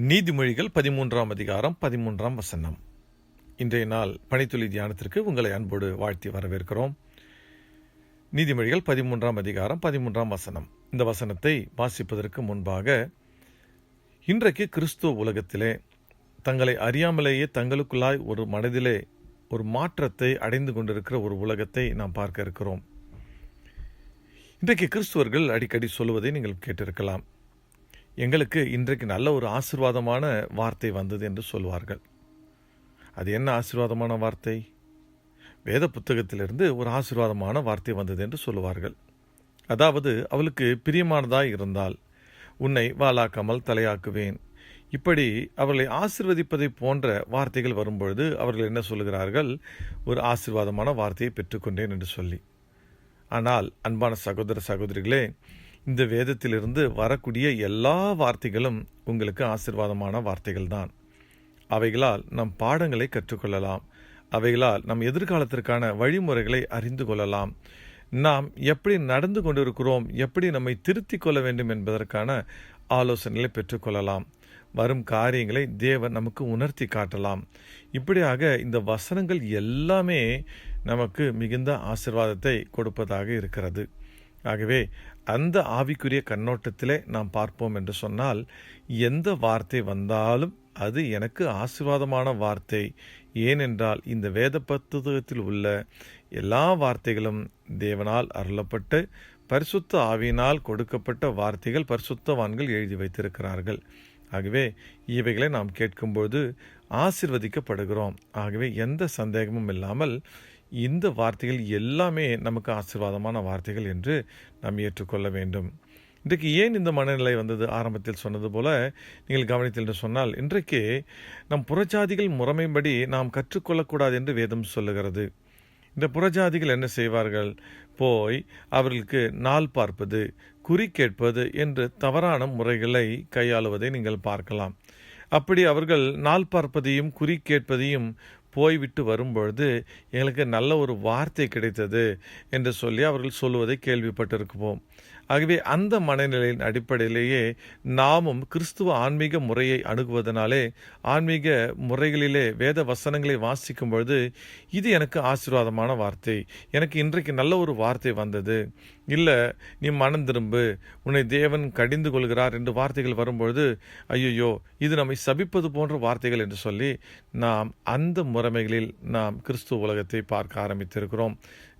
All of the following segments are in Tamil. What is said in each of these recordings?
நீதிமொழிகள் பதிமூன்றாம் அதிகாரம் பதிமூன்றாம் வசனம். இன்றைய நாள் பணித்துளி தியானத்திற்கு உங்களை அன்போடு வாழ்த்தி வரவேற்கிறோம். நீதிமொழிகள் பதிமூன்றாம் அதிகாரம் பதிமூன்றாம் வசனம். இந்த வசனத்தை வாசிப்பதற்கு முன்பாக இன்றைக்கு கிறிஸ்துவ உலகத்திலே தங்களை அறியாமலேயே தங்களுக்குள்ளாய் ஒரு மனதிலே ஒரு மாற்றத்தை அடைந்து கொண்டிருக்கிற ஒரு உலகத்தை நாம் பார்க்க இருக்கிறோம். இன்றைக்கு கிறிஸ்துவர்கள் அடிக்கடி சொல்லுவதை நீங்கள் கேட்டிருக்கலாம். எங்களுக்கு இன்றைக்கு நல்ல ஒரு ஆசிர்வாதமான வார்த்தை வந்தது என்று சொல்வார்கள். அது என்ன ஆசீர்வாதமான வார்த்தை? வேத புத்தகத்திலிருந்து ஒரு ஆசீர்வாதமான வார்த்தை வந்தது என்று சொல்லுவார்கள். அதாவது அவளுக்கு பிரியமானதாக இருந்தால் உன்னை வாளாக்காமல் தலையாக்குவேன். இப்படி அவர்களை ஆசிர்வதிப்பதை போன்ற வார்த்தைகள் வரும்பொழுது அவர்கள் என்ன சொல்லுகிறார்கள்? ஒரு ஆசீர்வாதமான வார்த்தையை பெற்றுக்கொண்டேன் என்று சொல்லி. ஆனால் அன்பான சகோதர சகோதரிகளே இந்த வேதத்திலிருந்து வரக்கூடிய எல்லா வார்த்தைகளும் உங்களுக்கு ஆசிர்வாதமான வார்த்தைகள் தான் அவைகளால் நம் பாடங்களை கற்றுக்கொள்ளலாம். அவைகளால் நம் எதிர்காலத்திற்கான வழிமுறைகளை அறிந்து கொள்ளலாம். நாம் எப்படி நடந்து கொண்டிருக்கிறோம் எப்படி நம்மை திருத்திக் கொள்ள வேண்டும் என்பதற்கான ஆலோசனைகளை பெற்றுக்கொள்ளலாம் வரும் காரியங்களை தேவன் நமக்கு உணர்த்தி காட்டலாம். இப்படியாக இந்த வசனங்கள் எல்லாமே நமக்கு மிகுந்த ஆசிர்வாதத்தை கொடுப்பதாக இருக்கிறது. ஆகவே அந்த ஆவிக்குரிய கண்ணோட்டத்திலே நாம் பார்ப்போம் என்று சொன்னால் எந்த வார்த்தை வந்தாலும் அது எனக்கு ஆசீர்வாதமான வார்த்தை. ஏனென்றால் இந்த வேத புத்தகத்தில் உள்ள எல்லா வார்த்தைகளும் தேவனால் அருளப்பட்டு பரிசுத்த ஆவியினால் கொடுக்கப்பட்ட வார்த்தைகள் பரிசுத்தவான்கள் எழுதி வைத்திருக்கிறார்கள். ஆகவே இவைகளை நாம் கேட்கும்போது ஆசிர்வதிக்கப்படுகிறோம். ஆகவே எந்த சந்தேகமும் இல்லாமல் இந்த வார்த்தைகள் எல்லாமே நமக்கு ஆசீர்வாதமான வார்த்தைகள் என்று நாம் ஏற்றுக்கொள்ள வேண்டும். இன்றைக்கு ஏன் இந்த மனநிலை வந்தது? ஆரம்பத்தில் சொன்னது போல நீங்கள் கவனித்தல் என்று சொன்னால் இன்றைக்கு நம் புறஜாதிகள் முறைமைப்படி நாம் கற்றுக்கொள்ளக்கூடாது என்று வேதம் சொல்லுகிறது. இந்த புறஜாதிகள் என்ன செய்வார்கள்? போய் அவர்களுக்கு நாள் பார்ப்பது குறி கேட்பது என்று தவறான முறைகளை கையாளுவதை நீங்கள் பார்க்கலாம். அப்படி அவர்கள் நாள் பார்ப்பதையும் குறி கேட்பதையும் போய்விட்டு வரும்பொழுது எங்களுக்கு நல்ல ஒரு வார்த்தை கிடைத்தது என்று சொல்லி அவர்கள் சொல்லுவதை கேள்விப்பட்டிருக்குவோம். ஆகவே அந்த மனநிலையின் அடிப்படையிலேயே நாமும் கிறிஸ்துவ ஆன்மீக முறையை அணுகுவதனாலே ஆன்மீக முறைகளிலே வேத வசனங்களை வாசிக்கும் பொழுது இது எனக்கு ஆசீர்வாதமான வார்த்தை. எனக்கு இன்றைக்கு நல்ல ஒரு வார்த்தை வந்தது. இல்லை நீ மனம் திரும்பு உன்னை தேவன் கடிந்து கொள்கிறார் என்று வார்த்தைகள் வரும்பொழுது ஐயோ இது நம்மை சபிப்பது போன்ற வார்த்தைகள் என்று சொல்லி நாம் அந்த முறைமைகளில் நாம் கிறிஸ்துவ உலகத்தை பார்க்க ஆரம்பித்திருக்கிறோம்.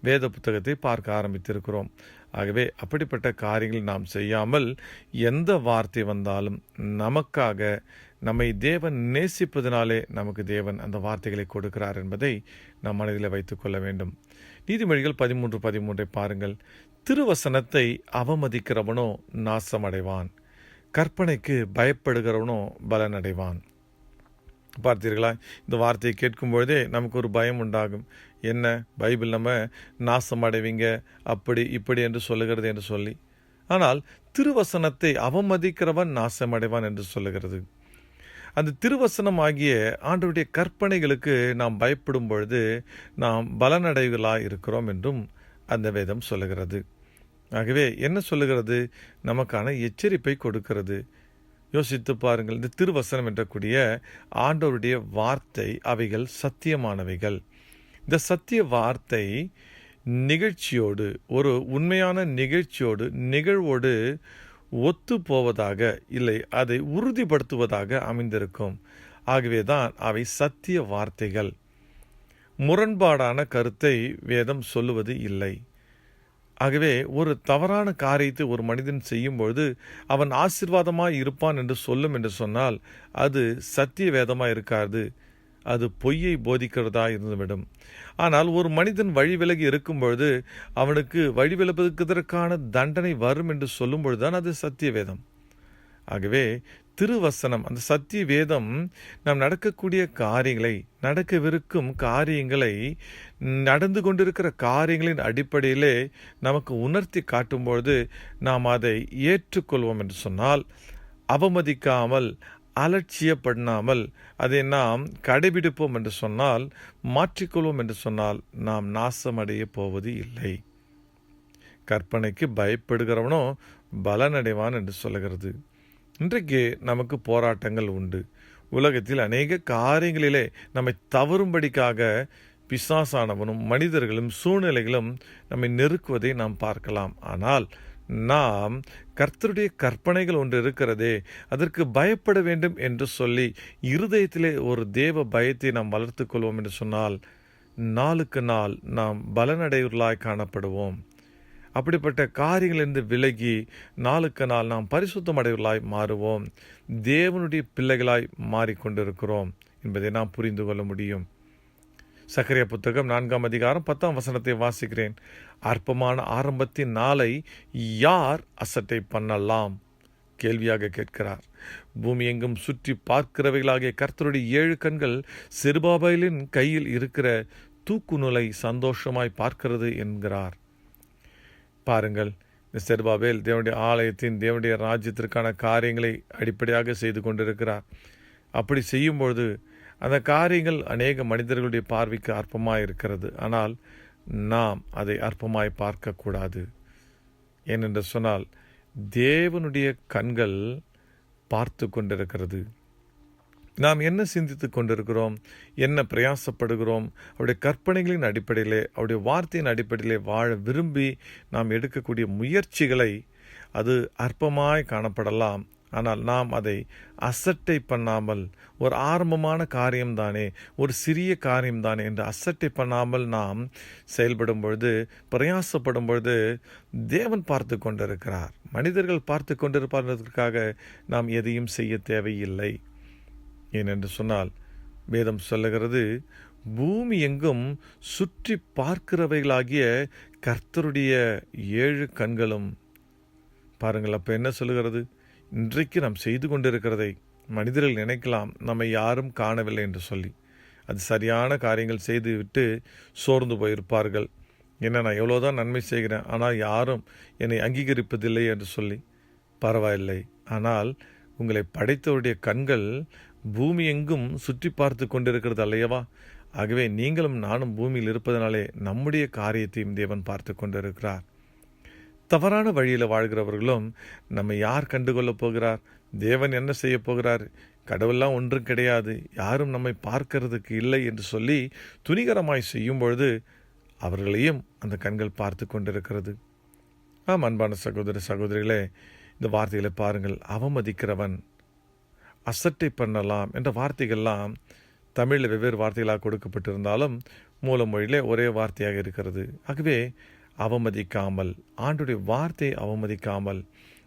வேத புத்தகத்தை பார்க்க ஆரம்பித்திருக்கிறோம். ஆகவே அப்படிப்பட்ட காரியங்கள் நாம் செய்யாமல் எந்த வார்த்தை வந்தாலும் நமக்காக நம்மை தேவன் நேசிப்பதனாலே நமக்கு தேவன் அந்த வார்த்தைகளை கொடுக்கிறார் என்பதை நம் மனதில் வைத்துக்கொள்ள வேண்டும். நீதிமொழிகள் பதிமூன்று பதிமூன்றை பாருங்கள். திருவசனத்தை அவமதிக்கிறவனோ நாசமடைவான். கற்பனைக்கு பயப்படுகிறவனோ பலனடைவான். பார்த்தீர்களா? இந்த வார்த்தையை கேட்கும் பொழுதே நமக்கு ஒரு பயம் உண்டாகும். என்ன? பைபிள் நம்ம நாசம் அடைவீங்க அப்படி இப்படி என்று சொல்லுகிறது என்று சொல்லி. ஆனால் திருவசனத்தை அவமதிக்கிறவன் நாசமடைவான் என்று சொல்லுகிறது. அந்த திருவசனம் ஆகிய ஆண்டவருடைய கற்பனைகளுக்கு நாம் பயப்படும் பொழுது நாம் பலனடைவுகளாக இருக்கிறோம் என்றும் அந்த வேதம் சொல்லுகிறது. ஆகவே என்ன சொல்லுகிறது? நமக்கான எச்சரிப்பை கொடுக்கிறது. யோசித்து பாருங்கள். இந்த திருவசனம் என்றக்கூடிய ஆண்டவருடைய வார்த்தை அவைகள் சத்தியமானவைகள். இந்த சத்திய வார்த்தை நிகழ்ச்சியோடு ஒரு உண்மையான நிகழ்ச்சியோடு நிகழ்வோடு ஒத்து போவதாக இல்லை அதை உறுதிப்படுத்துவதாக அமைந்திருக்கும். ஆகவே தான் அவை சத்திய வார்த்தைகள். முரண்பாடான கருத்தை வேதம் சொல்லுவது இல்லை. ஆகவே ஒரு தவறான காரியத்தை ஒரு மனிதன் செய்யும்பொழுது அவன் ஆசிர்வாதமாக இருப்பான் என்று சொல்லும் என்று சொன்னால் அது சத்திய வேதமாக இருக்காது. அது பொய்யை போதிக்கிறதா இருந்துவிடும். ஆனால் ஒரு மனிதன் வழி விலகி இருக்கும் பொழுது அவனுக்கு வழி விலகுவதற்கான தண்டனை வரும் என்று சொல்லும் பொழுதுதான் அது சத்திய வேதம். ஆகவே திருவசனம் அந்த சத்திய வேதம் நாம் நடக்கக்கூடிய காரியங்களை நடக்கவிருக்கும் காரியங்களை நடந்து கொண்டிருக்கிற காரியங்களின் அடிப்படையிலே நமக்கு உணர்த்தி காட்டும்பொழுது நாம் அதை ஏற்றுக்கொள்வோம் என்று சொன்னால் அவமதிக்காமல் அலட்சியப்படாமல் அதை நாம் கடைபிடிப்போம் என்று சொன்னால் மாற்றிக்கொள்வோம் என்று சொன்னால் நாம் நாசமடைய போவது இல்லை. கற்பனைக்கு பயப்படுகிறவனோ பலனடைவான் என்று சொல்லுகிறது. இன்றைக்கு நமக்கு போராட்டங்கள் உண்டு. உலகத்தில் அநேக காரியங்களிலே நம்மை தவறும்படிக்காக பிசாசானவனும் மனிதர்களும் சூழ்நிலைகளும் நம்மை நெருக்குவதை நாம் பார்க்கலாம். ஆனால் நாம் கர்த்தருடைய கற்பனைகள் ஒன்று இருக்கிறதே அதற்கு பயப்பட வேண்டும் என்று சொல்லி இருதயத்திலே ஒரு தேவ பயத்தை நாம் வளர்த்து கொள்வோம் என்று சொன்னால் நாளுக்கு நாள் நாம் பலனடையுள்ளாய் காணப்படுவோம். அப்படிப்பட்ட காரியங்களிலிருந்து விலகி நாளுக்கு நாள் நாம் பரிசுத்தமடைவர்களாய் மாறுவோம். தேவனுடைய பிள்ளைகளாய் மாறிக்கொண்டிருக்கிறோம் என்பதை நாம் புரிந்து கொள்ள முடியும். சக்கரிய புத்தகம் நான்காம் அதிகாரம் பத்தாம் வசனத்தை வாசிக்கிறேன். அற்பமான ஆரம்பத்தின் நாளை யார் அசட்டை பண்ணலாம்? கேள்வியாக கேட்கிறார். பூமி எங்கும் சுற்றி பார்க்கிறவைகளாகிய கர்த்தருடைய ஏழு கண்கள் சிறுபாபாயிலின் கையில் இருக்கிற தூக்கு நூலை சந்தோஷமாய் பார்க்கிறது என்கிறார். பாருங்கள். இந்த செருபாபேல் தேவனுடைய ஆலயத்தின் தேவனுடைய ராஜ்யத்திற்கான காரியங்களை அடிப்படையாக செய்து கொண்டிருக்கிறார். அப்படி செய்யும்பொழுது அந்த காரியங்கள் அநேக மனிதர்களுடைய பார்வைக்கு அற்பமாக இருக்கிறது ஆனால் நாம் அதை அற்பமாய் பார்க்கக்கூடாது. ஏனென்று சொன்னால் தேவனுடைய கண்கள் பார்த்து கொண்டிருக்கிறது. நாம் என்ன சிந்தித்து கொண்டிருக்கிறோம்? என்ன பிரயாசப்படுகிறோம்? அவருடைய கற்பனைகளின் அடிப்படையிலே அவருடைய வார்த்தையின் அடிப்படையிலே வாழ விரும்பி நாம் எடுக்கக்கூடிய முயற்சிகளை அது அற்பமாய் காணப்படலாம். ஆனால் நாம் அதை அசட்டை பண்ணாமல் ஒரு ஆரம்பமான காரியம்தானே ஒரு சிறிய காரியம்தானே என்று அசட்டை பண்ணாமல் நாம் செயல்படும் பொழுது பிரயாசப்படும் பொழுது தேவன் பார்த்து கொண்டிருக்கிறார். மனிதர்கள் பார்த்து கொண்டிருப்பதற்காக நாம் எதையும் செய்ய தேவையில்லை. ஏனென்று சொன்னால் வேதம் சொல்லுகிறது பூமி எங்கும் சுற்றி பார்க்கிறவைகளாகிய கர்த்தருடைய ஏழு கண்களும். பாருங்கள் அப்போ என்ன சொல்லுகிறது? இன்றைக்கு நாம் செய்து கொண்டிருக்கிறதை மனிதர்கள் நினைக்கலாம் நம்மை யாரும் காணவில்லை என்று சொல்லி. அது சரியான காரியங்கள் செய்துவிட்டு சோர்ந்து போயிருப்பார்கள். என்ன நான் எவ்வளோதான் நன்மை செய்கிறேன் ஆனால் யாரும் என்னை அங்கீகரிப்பதில்லை என்று சொல்லி. பரவாயில்லை. ஆனால் உங்களை படைத்தவருடைய கண்கள் பூமி எங்கும் சுற்றி பார்த்து கொண்டிருக்கிறது அல்லையவா ஆகவே நீங்களும் நானும் பூமியில் இருப்பதனாலே நம்முடைய காரியத்தையும் தேவன் பார்த்து கொண்டிருக்கிறார். தவறான வழியில் வாழ்கிறவர்களும் நம்ம யார் கண்டுகொள்ளப் போகிறார்? தேவன் என்ன செய்ய போகிறார்? கடவுள்லாம் ஒன்றும் கிடையாது. யாரும் நம்மை பார்க்கிறதுக்கு இல்லை என்று சொல்லி துணிகரமாய் செய்யும் பொழுது அவர்களையும் அந்த கண்கள் பார்த்து கொண்டிருக்கிறது. ஆம் அன்பான சகோதர சகோதரிகளே இந்த வார்த்தைகளை பாருங்கள். அவமதிக்கிறவன் அசட்டை பண்ணலாம் என்ற வார்த்தைகள்லாம் தமிழில் வெவ்வேறு வார்த்தைகளாக கொடுக்கப்பட்டிருந்தாலும் மூல மொழியிலே ஒரே வார்த்தையாக இருக்கிறது. ஆகவே அவமதிக்காமல் ஆண்டுடைய வார்த்தையை அவமதிக்காமல்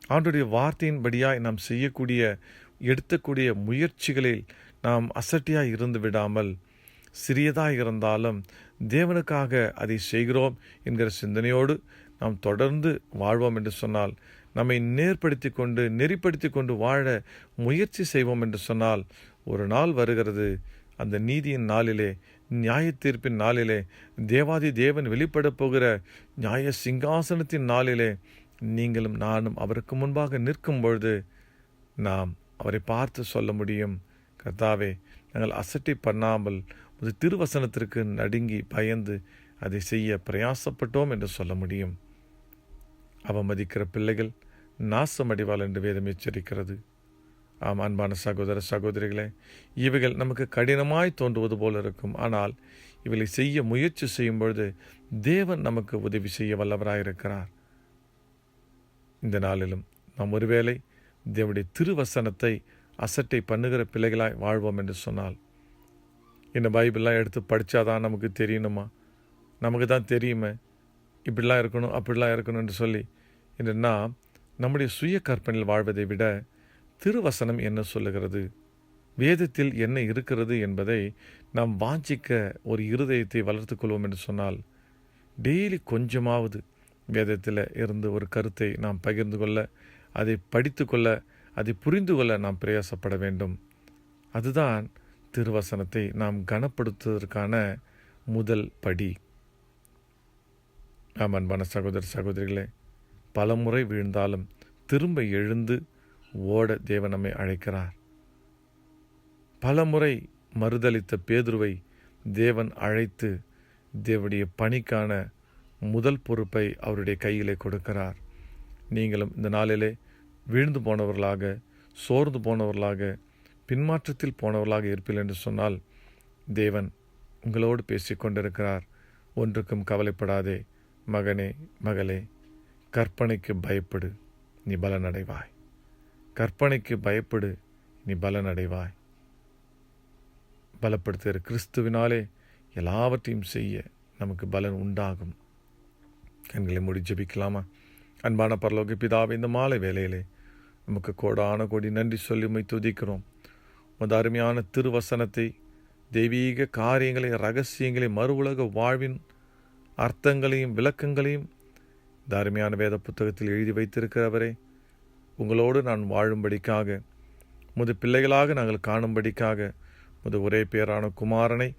ஆண்டுடைய வார்த்தையின்படியாய் நாம் செய்யக்கூடிய எடுத்தக்கூடிய முயற்சிகளில் நாம் அசட்டியாக இருந்து விடாமல் சிறியதாக இருந்தாலும் தேவனுக்காக அதை செய்கிறோம் என்கிற சிந்தனையோடு நாம் தொடர்ந்து வாழ்வோம் என்று சொன்னால் நம்மை நேர்படுத்தி கொண்டு நெறிப்படுத்தி கொண்டு வாழ முயற்சி செய்வோம் என்று சொன்னால் ஒரு நாள் வருகிறது. அந்த நீதியின் நாளிலே நியாய தீர்ப்பின் நாளிலே தேவாதி தேவன் வெளிப்படப் போகிற நியாய சிங்காசனத்தின் நாளிலே நீங்களும் நானும் அவருக்கு முன்பாக நிற்கும் பொழுது நாம் அவரை பார்த்து சொல்ல முடியும். கர்த்தாவே நாங்கள் அசட்டி பண்ணாமல் ஒரு திருவசனத்திற்கு நடுங்கி பயந்து அதை செய்ய பிரயாசப்பட்டோம் என்று சொல்ல முடியும். அவமதிக்கிற பிள்ளைகள் நாசமடைவாள் என்று வேதம் எச்சரிக்கிறது. ஆம் அன்பான சகோதர சகோதரிகளே இவைகள் நமக்கு கடினமாய் தோன்றுவது போல இருக்கும். ஆனால் இவளை செய்ய முயற்சி செய்யும் பொழுது தேவன் நமக்கு உதவி செய்ய வல்லவராயிருக்கிறார் இந்த நாளிலும் நாம் ஒருவேளை தேவனுடைய திருவசனத்தை அசட்டை பண்ணுகிற பிள்ளைகளாய் வாழ்வோம் என்று சொன்னால் இந்த பைபிள்லாம் எடுத்து படித்தாதான் நமக்கு தெரியணுமா? நமக்கு தான் தெரியுமே. இப்படிலாம் இருக்கணும் அப்படிலாம் இருக்கணும் என்று சொல்லி என்னன்னா நம்முடைய சுய கற்பனையில் வாழ்வதை விட திருவசனம் என்ன சொல்லுகிறது? வேதத்தில் என்ன இருக்கிறது என்பதை நாம் வாஞ்சிக்க ஒரு இருதயத்தை வளர்த்து கொள்வோம் என்று சொன்னால் டெய்லி கொஞ்சமாவது வேதத்தில் இருந்து ஒரு கருத்தை நாம் பகிர்ந்து கொள்ள அதை படித்து கொள்ள அதை புரிந்து கொள்ள நாம் பிரயாசப்பட வேண்டும். அதுதான் திருவசனத்தை நாம் கனப்படுத்துவதற்கான முதல் படி. ஆம் அன்பான சகோதர சகோதரிகளே பலமுறை வீழ்ந்தாலும் திரும்ப எழுந்து ஓட தேவன் நம்மை அழைக்கிறார். பலமுறை மறுதளித்த பேதுருவை தேவன் அழைத்து தேவனுடைய பணிக்கான முதல் பொறுப்பை அவருடைய கையிலே கொடுக்கிறார். நீங்களும் இந்த நாளிலே வீழ்ந்து போனவர்களாக சோர்ந்து போனவர்களாக பின்மாற்றத்தில் போனவர்களாக இருப்பீர்கள் என்று சொன்னால் தேவன் உங்களோடு பேசிக்கொண்டிருக்கிறார். ஒன்றுக்கும் கவலைப்படாதே மகனே மகளே. கற்பனைக்கு பயப்படு நீ பலனடைவாய். கற்பனைக்கு பயப்படு நீ பலனடைவாய். பலப்படுத்துகிற கிறிஸ்துவினாலே எல்லாவற்றையும் செய்ய நமக்கு பலன் உண்டாகும். கண்களை மூடி ஜெபிக்கலாமா? அன்பான பரலோக பிதாவை இந்த மாலை வேலையிலே நமக்கு கோடான கோடி நன்றி சொல்லி உம்மை துதிக்கிறோம். உமது அருமையான திருவசனத்தை தெய்வீக காரியங்களை ரகசியங்களை மறு உலக வாழ்வின் அர்த்தங்களையும் விளக்கங்களையும் இந்த வேத புத்தகத்தில் எழுதி வைத்திருக்கிறவரே உங்களோடு நான் வாழும்படிக்காக முது பிள்ளைகளாக நாங்கள் காணும்படிக்காக முது ஒரே பேரான குமாரனை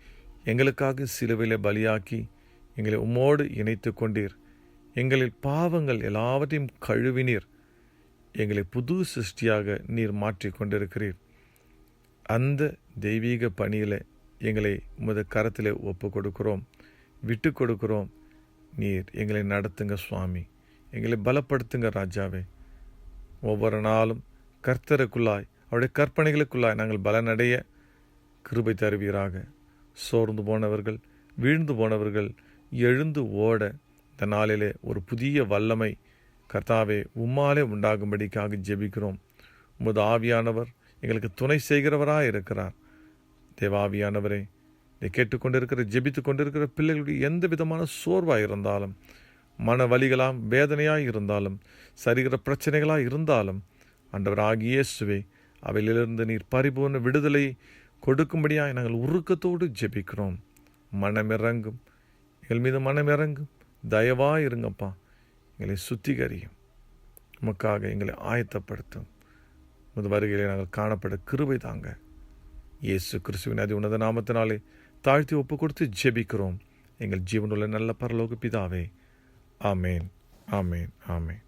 எங்களுக்காக சிலுவையில் பலியாக்கி எங்களை உம்மோடு இணைத்து கொண்டீர். எங்களில் பாவங்கள் எல்லாவற்றையும் கழுவினீர். எங்களை புது சிருஷ்டியாக நீர் மாற்றி கொண்டிருக்கிறீர். அந்த தெய்வீக பணியில் எங்களை உமது கரத்தில் ஒப்பு கொடுக்கிறோம் விட்டு கொடுக்கிறோம். நீர். எங்களை நடத்துங்க சுவாமி. எங்களை பலப்படுத்துங்க ராஜாவே. ஒவ்வொரு நாளும் கர்த்தருக்குள்ளாய் அவருடைய கற்பனைகளுக்குள்ளாய் நாங்கள் பலனடைய கிருபை தருவீராக. சோர்ந்து போனவர்கள் வீழ்ந்து போனவர்கள் எழுந்து ஓட இந்த நாளிலே ஒரு புதிய வல்லமை கர்த்தாவே உம்மாலே உண்டாகும்படிக்காக ஜெபிக்கிறோம். உமது ஆவியானவர் எங்களுக்கு துணை செய்கிறவராக இருக்கிறார் தேவாவியானவரே இதை கேட்டுக்கொண்டிருக்கிற ஜெபித்து கொண்டிருக்கிற பிள்ளைகளுடைய எந்த விதமான சோர்வாக இருந்தாலும் மன வலிகளாம் வேதனையாக இருந்தாலும் சரிகிற பிரச்சனைகளாக இருந்தாலும் ஆண்டவர் ஆகியேசுவே அவையிலிருந்து நீர் பரிபூர்ண விடுதலை கொடுக்கும்படியாக நாங்கள் உருக்கத்தோடு ஜெபிக்கிறோம். மனமிறங்கும். எங்கள் மீது மனமிறங்கும். தயவாக இருங்கப்பா. எங்களை சுத்திகரியும். உமக்காக எங்களை ஆயத்தப்படுத்தும். முது வருகையில் நாங்கள் காணப்பட கிருபை தாங்க. இயேசு கிறிஸ்துவின் அதி உன்னத நாமத்தினாலே தாழ்த்தி ஒப்பு கொடுத்து ஜெபிக்கிறோம். எங்கள் ஜீவனுள்ள நல்ல பரலோக பிதாவே. ஆமேன். ஆமேன். ஆமேன்.